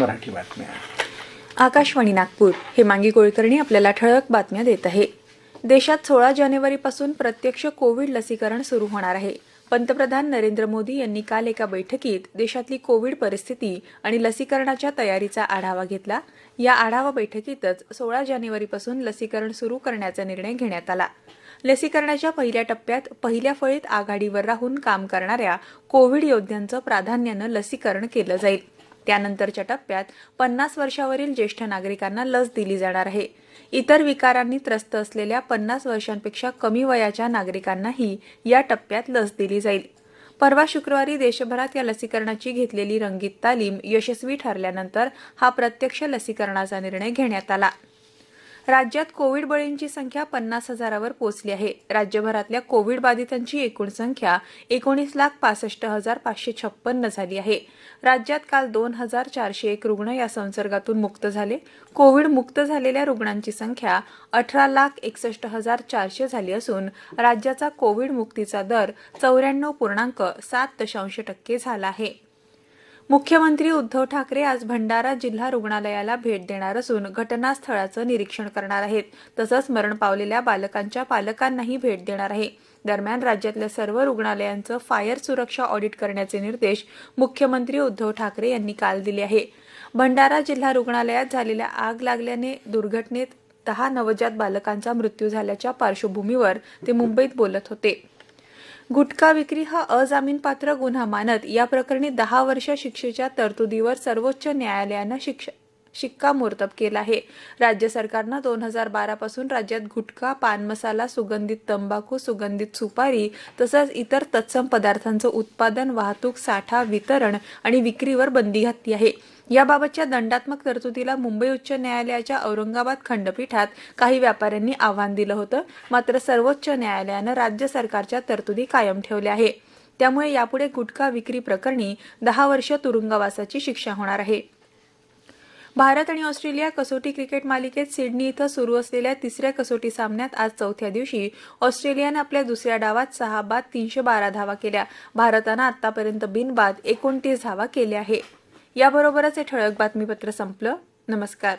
मराठी बातम्या. आकाशवाणी नागपूर हे मांगी कुलकर्णी आपल्याला ठळक बातम्या देत आहे. देशात सोळा जानेवारीपासून प्रत्यक्ष कोविड लसीकरण सुरू होणार आहे. पंतप्रधान नरेंद्र मोदी यांनी काल एका बैठकीत देशातली कोविड परिस्थिती आणि लसीकरणाच्या तयारीचा आढावा घेतला. या आढावा बैठकीतच सोळा जानेवारीपासून लसीकरण सुरू करण्याचा निर्णय घेण्यात आला. लसीकरणाच्या पहिल्या टप्प्यात पहिल्या फळीत आघाडीवर राहून काम करणाऱ्या कोविड योद्ध्यांचं प्राधान्यानं लसीकरण केलं जाईल. त्यानंतरच्या टप्प्यात पन्नास वर्षावरील ज्येष्ठ नागरिकांना लस दिली जाणार आहे. इतर विकारांनी त्रस्त असलेल्या पन्नास वर्षांपेक्षा कमी वयाच्या नागरिकांनाही या टप्प्यात लस दिली जाईल. परवा शुक्रवारी देशभरात या लसीकरणाची घेतलेली रंगीत तालीम यशस्वी ठरल्यानंतर हा प्रत्यक्ष लसीकरणाचा निर्णय घेण्यात आला. राज्यात कोविड बळींची संख्या पन्नास हजारावर पोहोचली आहे. राज्यभरातल्या कोविड बाधितांची एकूण संख्या एकोणीस लाख पासष्ट हजार पाचशे छप्पन्न झाली आहे. राज्यात काल दोन हजार चारशे एक रुग्ण या संसर्गातून मुक्त झाले. कोविड मुक्त झालेल्या रुग्णांची संख्या अठरा लाख एकसष्ट हजार चारशे झाली असून राज्याचा कोविड मुक्तीचा दर चौऱ्याण्णव पूर्णांक सात दशांश टक्के झाला आहे. मुख्यमंत्री उद्धव ठाकरे आज भंडारा जिल्हा रुग्णालयाला भेट देणार असून घटनास्थळाचं निरीक्षण करणार आहेत. तसंच मरण पावलेल्या बालकांच्या पालकांनाही भेट देणार आहे. दरम्यान राज्यातल्या सर्व रुग्णालयांचं फायर सुरक्षा ऑडिट करण्याचे निर्देश मुख्यमंत्री उद्धव ठाकरे यांनी काल दिले आहे. भंडारा जिल्हा रुग्णालयात झालेल्या आग लागल्याने दुर्घटनेत दहा नवजात बालकांचा मृत्यू झाल्याच्या पार्श्वभूमीवर ते मुंबईत बोलत होते. गुटखा विक्री हा अजामीनपात्र गुन्हा मानत या प्रकरणी दहा वर्ष शिक्षेच्या तरतुदीवर सर्वोच्च न्यायालयानं शिक्षा शिक्कामोर्तब केला आहे. राज्य सरकारनं दोन हजार बारा पासून राज्यात गुटखा पान मसाला सुगंधित तंबाखू सुगंधित सुपारी तसंच इतर तत्सम पदार्थांचं उत्पादन वाहतूक साठा वितरण आणि विक्रीवर बंदी घातली आहे. याबाबतच्या दंडात्मक तरतुदीला मुंबई उच्च न्यायालयाच्या औरंगाबाद खंडपीठात काही व्यापाऱ्यांनी आव्हान दिलं होतं. मात्र सर्वोच्च न्यायालयानं राज्य सरकारच्या तरतुदी कायम ठेवल्या आहे. त्यामुळे यापुढे गुटखा विक्री प्रकरणी दहा वर्ष तुरुंगवासाची शिक्षा होणार आहे. भारत आणि ऑस्ट्रेलिया कसोटी क्रिकेट मालिकेत सिडनी इथं सुरू असलेल्या तिसऱ्या कसोटी सामन्यात आज चौथ्या दिवशी ऑस्ट्रेलियानं आपल्या दुसऱ्या डावात सहा बाद तीनशे बारा धावा केल्या. भारतानं आतापर्यंत बिनबाद एकोणतीस धावा केल्या आहे. याबरोबरच हे ठळक बातमीपत्र संपलं. नमस्कार.